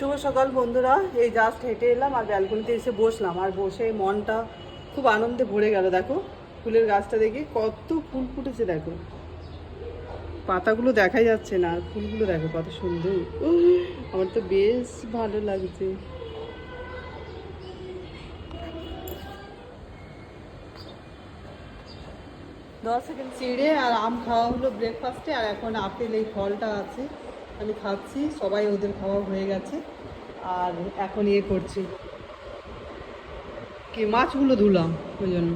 শুভ সকাল বন্ধুরা। এই জাস্ট হেঁটে এলাম আর ব্যালকনিতে এসে বসলাম। আর বসে মনটা খুব আনন্দে ভরে গেল, দেখো। ফুলের গাছটা দেখে কত ফুল ফুটেছে, দেখো। পাতাগুলো দেখাই যাচ্ছে না, আর ফুলগুলো দেখো কত সুন্দর। আমার তো বেশ ভালো লাগছে। দশ সেকেন্ড চিড়ে আর আম খাওয়া হলো ব্রেকফাস্টে আর এখন আপেল এই ফলটা আছে। আমি খাচ্ছি সবাই ওদের খাওয়া হয়ে গেছে আর এখন ইয়ে করছি। কি মাছগুলো ধুলাম ওই জন্য।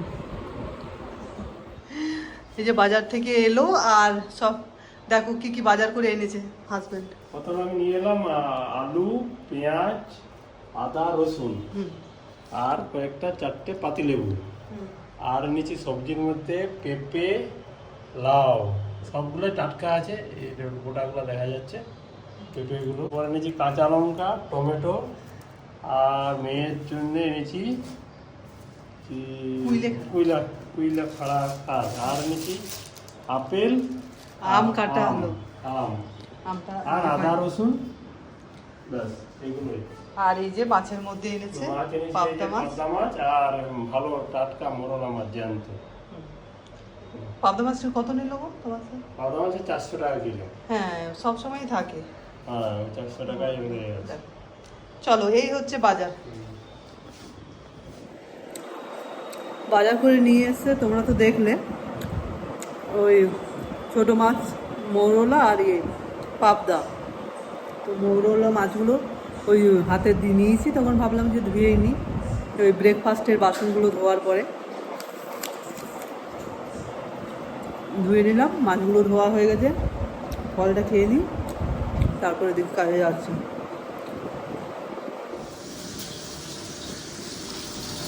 এই যে বাজার থেকে এলো আর সব দেখো কি কি বাজার করে এনেছে হাজব্যান্ড প্রথমে আমি নিয়ে এলাম আলু পেঁয়াজ আদা রসুন আর কয়েকটা চারটে পাতিলেবু। আর নিচে সবজির মধ্যে পেঁপে লাউ। সবগুলো টাটকা আছে গোটাগুলো দেখা যাচ্ছে পেঁপেগুলো। পরে এনেছি কাঁচা লঙ্কা টমেটো আর মেয়ের জন্য এনেছি কুইলা কুইলা খাড়া আর এনেছি আপেল আম কাটা আম, আম আর আদা রসুন ব্যাস এগুলোই আর এই যে মাছের মধ্যে এনেছে পাবদা মাছ। আর ভালো টাটকা মোরলা মাছ জ্যান্ত। পাবদা মাছ কত নিল গো তোমার পাবদা মাছের চারশো টাকা কিলো। হ্যাঁ সব সময় থাকে। হ্যাঁ চারশো এগুলো আছে। চলো এই হচ্ছে বাজার। বাজার করে নিয়ে এসে তোমরা তো দেখলে ওই ছোট মাছ মৌরলা আর ইয়ে পাবদা। তো মৌরলা মাছগুলো ওই হাতে দিয়ে নিয়েছি তখন ভাবলাম যে ধুয়েই নিই ওই ব্রেকফাস্টের বাসনগুলো ধোয়ার পরে। ধুয়ে নিলাম, মাছগুলো ধোয়া হয়ে গেছে। ফলটা খেয়ে নিই, তারপরে দেখি কাজে যাচ্ছি।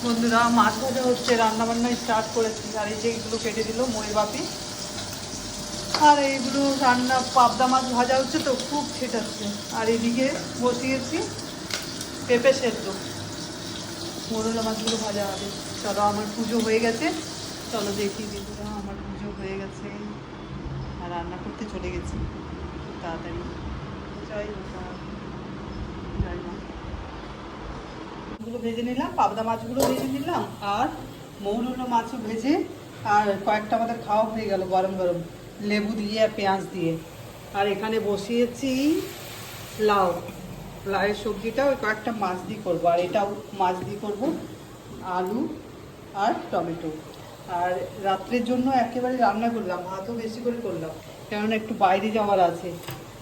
বন্ধুরা, মাছ ভাজা হচ্ছে রান্না বান্না স্টার্ট করেছি। আর এই যে এগুলো কেটে দিল মই বাপি আর এইগুলো রান্না, পাবদা মাছ ভাজা হচ্ছে তো, খুব ছেটাচ্ছে। আর এদিকে বসিয়েছি পেঁপে সেদ্ধ। মোরলা মাছগুলো ভাজা হবে। চলো, আমার পুজো হয়ে গেছে। চলো দেখি দিদিরা আমার হয়ে গেছে। আর রান্না করতে চলে গেছি। তাড়াতাড়ি। জয় মা মাছগুলো ভেজে নিলাম, পাবদা মাছগুলো ভেজে নিলাম, আর মৌরলা মাছও ভেজে, আর কয়েকটা আমাদের খাওয়া হয়ে গেল গরম গরম, লেবু দিয়ে আর পেঁয়াজ দিয়ে। আর এখানে বসিয়েছি লাউ। লাউয়ের সবজিটা ওই কয়েকটা মাছ দিয়ে করব, আর এটাও মাছ দিয়ে করব, আলু আর টমেটো। আর রাত্রের জন্য একেবারে রান্না করলাম, ভাতও বেশি করে করলাম, কেননা একটু বাইরে যাওয়ার আছে।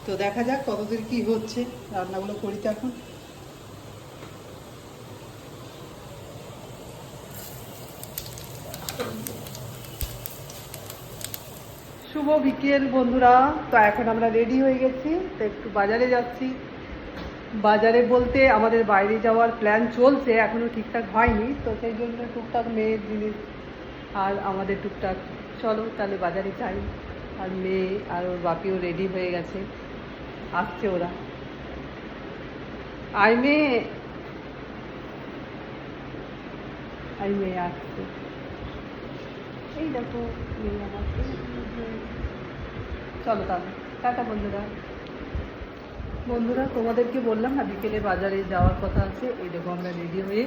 তো দেখা যাক কতদূর কি হচ্ছে, রান্নাগুলো করি তো এখন। শুভ বিকেল বন্ধুরা, তো এখন আমরা রেডি হয়ে গেছি, তো একটু বাজারে যাচ্ছি। বাজারে বলতে আমাদের বাইরে যাওয়ার প্ল্যান চলছে এখনও ঠিকঠাক হয়নি, তো সেই জন্য টুকটাক মেয়ের জিনিস আর আমাদের টুকটাক, চলো তাহলে বাজারে যাই। আর মেয়ে আর ওর বাপিও রেডি হয়ে গেছে। আসছে ওরা। আই মেয়ে! আই মেয়ে আসছে। এই দেখো মেয়ে চলো তাহলে। টাটা বন্ধুরা। বন্ধুরা, তোমাদেরকে বললাম না, বিকেলে বাজারে যাওয়ার কথা আছে। এই দেখো আমরা রেডি হয়ে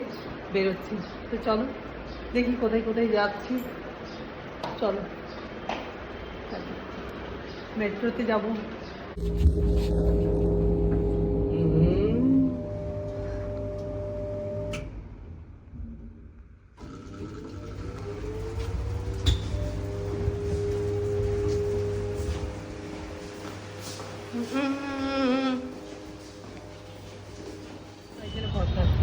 বেরোচ্ছি। তো চলো। দেখি কোথায় কোথায় যাচ্ছি। চলো। মেট্রোতে যাব এখানে কথা আছে।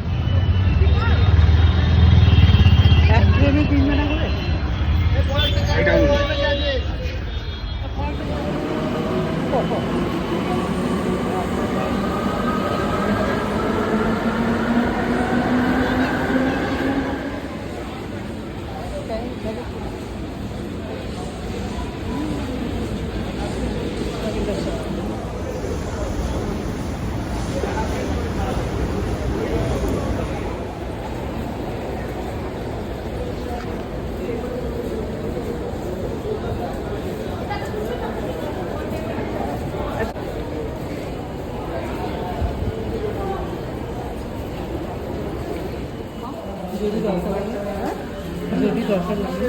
এক ট্রেনে তিনজনা করে কত? যদি দরকার? যদি দরকার লাগে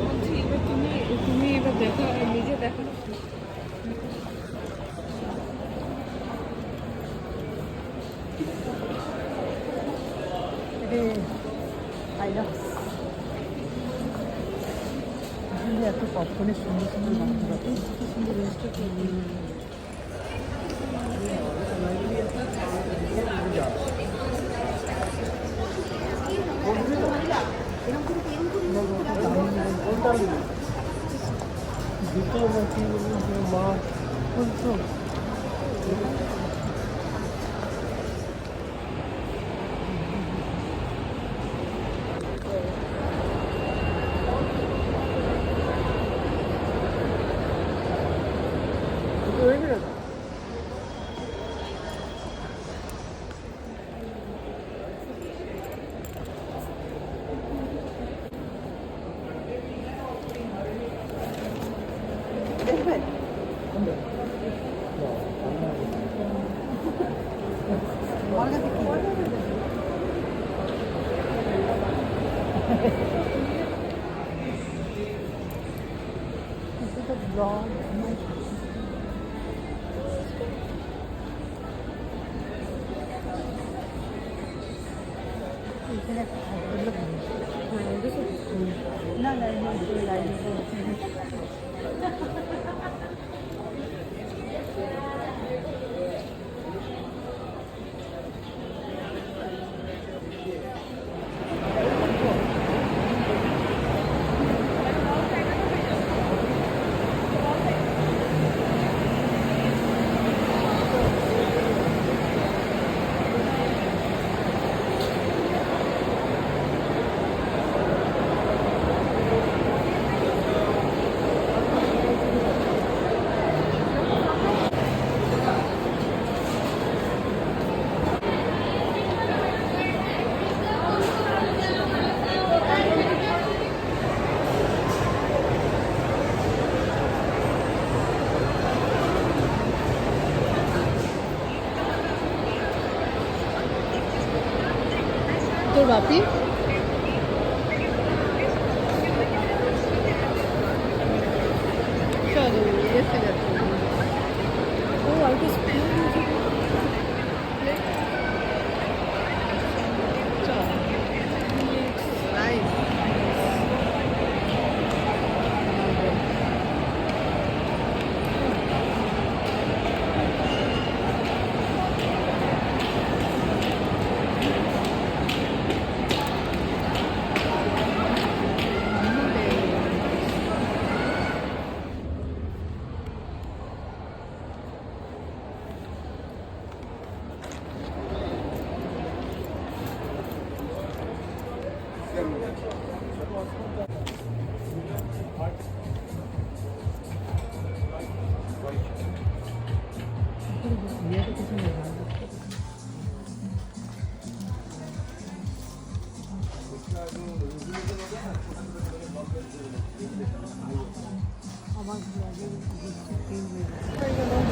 বলছি এবার তুমি তুমি এবার দেখো নিজে দেখো এত পপকর্নের সুন্দর সুন্দর বাচ্চা সুন্দর দুটো নাকি মা? বলছো? না না তোর বাপি চলো এসে যাচ্ছে ও অল্প স্পিড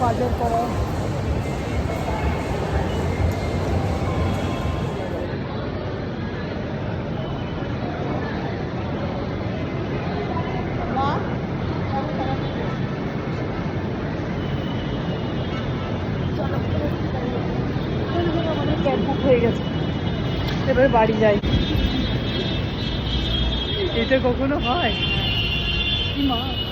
বাজার করা। হয়ে গেছে এবার বাড়ি যাই। এটা কখনো হয়? কি মা।